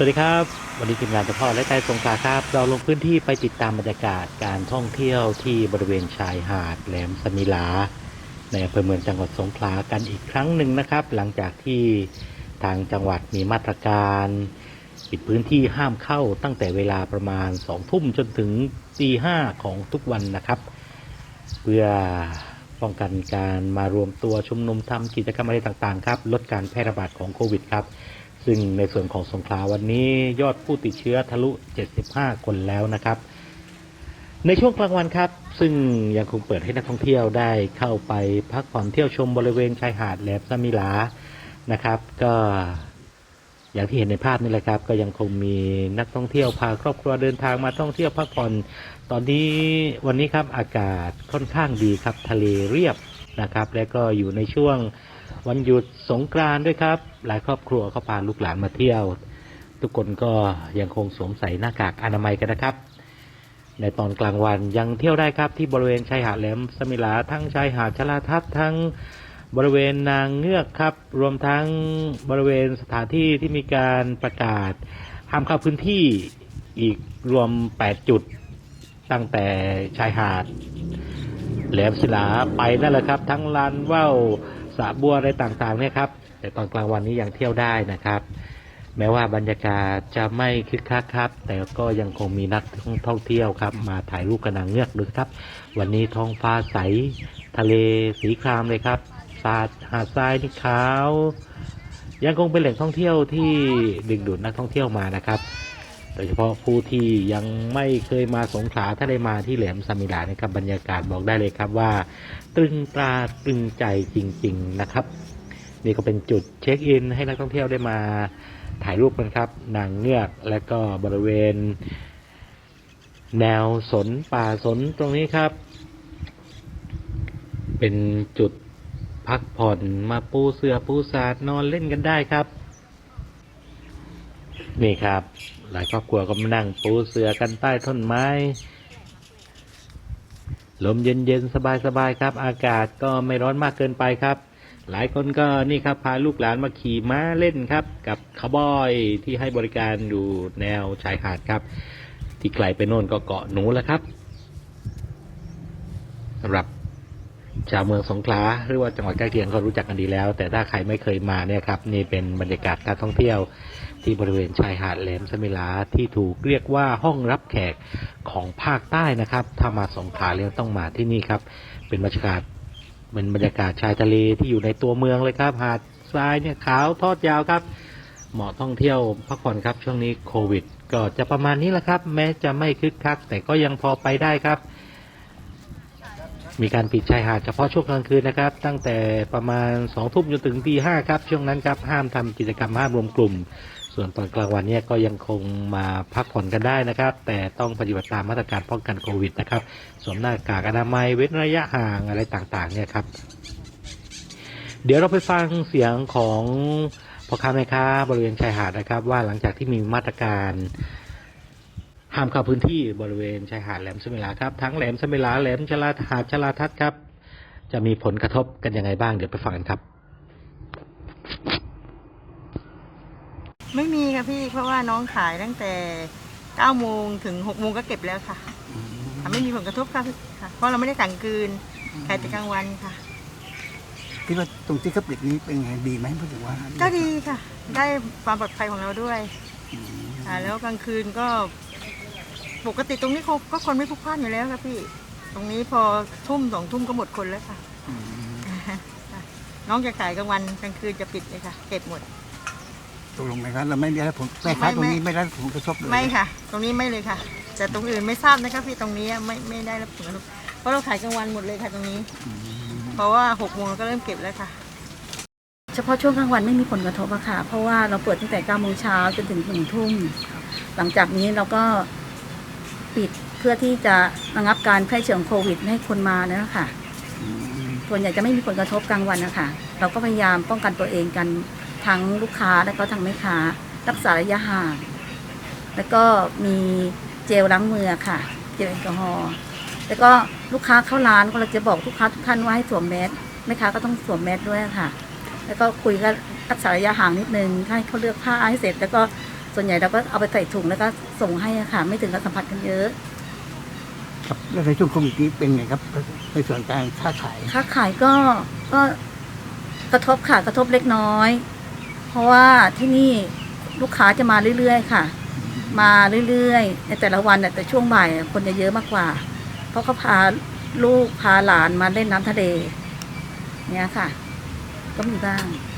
สวัสดีครับ วันนี้ทีมงานเฉพาะและใจสงขลาครับ เราลงพื้นที่ไปติดตามบรรยากาศการท่องเที่ยวที่บริเวณชายหาดแหลมสมิลา ในอำเภอเมืองจังหวัดสงขลากันอีกครั้งหนึ่งนะครับ หลังจากที่ทางจังหวัดมีมาตรการปิดพื้นที่ห้ามเข้าตั้งแต่เวลาประมาณสองทุ่มจนถึงตีห้าของทุกวันนะครับ เพื่อป้องกันการมารวมตัวชุมนุมทำกิจกรรมอะไรต่างๆครับลดการแพร่ระบาดของโควิดครับ ซึ่งในส่วนของสงขลาวันนี้ยอดผู้ติดเชื้อทะลุ 75 คนแล้วนะครับ ในช่วงกลางวันครับ ซึ่งยังคงเปิดให้นักท่องเที่ยวได้เข้าไปพักผ่อนเที่ยวชมบริเวณชายหาดแหลมสมิลานะครับ ก็อย่างที่เห็นในภาพนี่แหละครับ ก็ยังคงมีนักท่องเที่ยวพาครอบครัวเดินทางมาท่องเที่ยวพักผ่อนตอนนี้วันนี้ครับอากาศค่อนข้างดีครับทะเลเรียบนะครับ และก็อยู่ในช่วง วันหยุดสงกรานด้วยครับ หลายครอบครัวเขาพาลูกหลานมาเที่ยว ทุกคนก็ยังคงสวมใส่หน้ากากอนามัยกันนะครับ ในตอนกลางวันยังเที่ยวได้ครับที่บริเวณชายหาดแหลมสมิลาทั้งชายหาดชลาทัศน์ทั้งบริเวณนางเงือกครับ รวมทั้งบริเวณสถานที่ที่มีการประกาศห้ามเข้าพื้นที่อีกรวม 8 จุดตั้งแต่ชายหาดแหลมศิลาไปนั่นแหละครับ ทั้งลานว่าว สระบัวอะไรต่างๆเนี่ยครับแต่ตอนกลางวันนี้ยังเที่ยวได้นะครับ แม้ว่าบรรยากาศจะไม่คึกคักครับ แต่ก็ยังคงมีนักท่องเที่ยวครับ มาถ่ายรูปกระนางเงือกด้วยครับ วันนี้ท้องฟ้าใส ทะเลสีครามเลยครับสาดหาดทรายนี่ขาว ยังคงเป็นแหล่งท่องเที่ยวที่ดึงดูดนักท่องเที่ยวมานะครับ ดยเฉพาะผู้ที่ยังไม่เคยมาสงขลาถ้าได้มาที่แหลมสมิลานะครับบรรยากาศบอกได้เลยครับว่า ตรึงตราตรึงใจจริง ๆนะครับ นี่ก็เป็นจุดเช็คอิน ให้นักท่องเที่ยวได้มาถ่ายรูปกันครับ นางเงือกและก็บริเวณ แนวสนป่าสนตรงนี้ครับ เป็นจุดพักผ่อนมาปูเสือปูสาดนอนเล่นกันได้ครับ นี่ครับ หลายครอบครัวก็มานั่งปูเสือกันใต้ต้นไม้ ลมเย็นๆสบายๆครับ อากาศก็ไม่ร้อนมากเกินไปครับ หลายคนก็นี่ครับพาลูกหลานมาขี่ม้าเล่นครับ กับคาวบอยที่ให้บริการอยู่แนวชายหาดครับ ที่ไกลไปโน่นก็เกาะหนูแล้วครับสำหรับ ชาวเมืองสงขลาหรือว่าจังหวัดใกล้เคียงก็รู้จักกันดีแล้ว แต่ถ้าใครไม่เคยมาเนี่ยครับนี่เป็นบรรยากาศการท่องเที่ยวที่บริเวณชายหาดแหลมสมิลาที่ถูกเรียกว่าห้องรับแขกของภาคใต้นะครับ ถ้ามาสงขลาแล้วต้องมาที่นี่ครับ เป็นบรรยากาศเป็นบรรยากาศชายทะเลที่อยู่ในตัวเมืองเลยครับ หาดทรายเนี่ยขาวทอดยาวครับ เหมาะท่องเที่ยวพักผ่อนครับช่วงนี้โควิด ก็จะประมาณนี้แหละครับ แม้จะไม่คึกคักแต่ก็ยังพอไปได้ครับ มีการปิดชายหาดเฉพาะช่วงกลางคืนนะครับ ตั้งแต่ประมาณสองทุ่มจนถึงตีห้าครับ ช่วงนั้นครับห้ามทำกิจกรรมห้ามรวมกลุ่ม ส่วนตอนกลางวันเนี่ยก็ยังคงมาพักผ่อนกันได้นะครับ แต่ต้องปฏิบัติตามมาตรการป้องกันโควิดนะครับสวมหน้ากากอนามัยเว้นระยะห่างอะไรต่างๆ เนี่ยครับ เดี๋ยวเราไปฟังเสียงของพ่อค้าแม่ค้าบริเวณชายหาดนะครับ ว่าหลังจากที่มีมาตรการ ห้ามเข้าพื้นที่บริเวณชายหาดแหลมสมิลาครับ ทั้งแหลมสมิลาแหลมชลาหาดชลาทัศน์ครับ จะมีผลกระทบกันยังไงบ้างเดี๋ยวไปฟังกันครับ ไม่มีค่ะพี่เพราะว่าน้องขายตั้งแต่9โมงถึง6โมงก็เก็บแล้วค่ะค่ะไม่มีผลกระทบค่ะพี่ค่ะเพราะเราไม่ได้สั่งคืนขายแต่กลางวันค่ะ คิดว่าตรงที่เขาปิดนี้เป็นไงดีไหมพูดถึงว่าก็ดีค่ะ ได้ความปลอดภัยของเราด้วยอืม ค่ะแล้วกลางคืนก็ ปกติตรงนี้เขาก็คนไม่พลุกพล่านอยู่แล้วค่ะพี่ ตรงนี้พอทุ่มสองทุ่มก็หมดคนแล้วค่ะ อืมค่ะน้องจะขายกลางวันกลางคืนจะปิดเลยค่ะ เก็บหมด ตกลงไหมครับเราไม่ได้รับผลแม่ค้าไม่ตรงนี้ไม่ไม่ได้รับผลกระทบเลยไม่ค่ะ ตรงนี้ไม่เลยค่ะ แต่ตรงอื่นไม่ทราบนะคะพี่ตรงนี้ไม่ไม่ได้รับผลกระทบเพราะเราขายกลางวันหมดเลยค่ะตรงนี้ อืมเพราะว่าหกโมงเราก็เริ่มเก็บแล้วค่ะ เฉพาะช่วงกลางวันไม่มีผลกระทบอะค่ะ เพราะว่าเราเปิดตั้งแต่9โมงเช้าจนถึงหนึ่งทุ่ม หลังจากนี้เราก็ ปิดเพื่อที่จะระงับการแพร่เชื้อของโควิดไม่ให้คนมานะคะอืมส่วนใหญ่จะไม่มีผลกระทบกลางวันนะคะเราก็พยายามป้องกันตัวเองกันทั้งลูกค้าและก็ทั้งแม่ค้า รักษาระยะห่าง แล้วก็มีเจลล้างมือค่ะเจลแอลกอฮอล์แล้วก็ลูกค้าเข้าร้านก็เราจะบอกลูกค้าทุกท่านว่าให้สวมแมสแม่ค้าก็ต้องสวมแมสด้วยค่ะ แล้วก็คุยกันรักษาระยะห่างนิดนึงให้เขาเลือกผ้าให้เสร็จ แล้วก็ ส่วนใหญ่เราก็เอาไปใส่ถุงแล้วก็ส่งให้อะค่ะ ไม่ถึงกับสัมผัสกันเยอะ ครับแล้วในช่วงโควิดนี้เป็นไงครับในส่วนการค้าขายค้าขายก็ก็กระทบค่ะกระทบเล็กน้อย เพราะว่าที่นี่ลูกค้าจะมาเรื่อยๆ ค่ะ มาเรื่อยๆในแต่ละวันน่ะแต่ช่วงบ่ายคนจะเยอะมากกว่า เพราะเขาพาลูกพาหลานมาเล่นน้ำทะเลเนี่ยค่ะ ก็มีบ้างค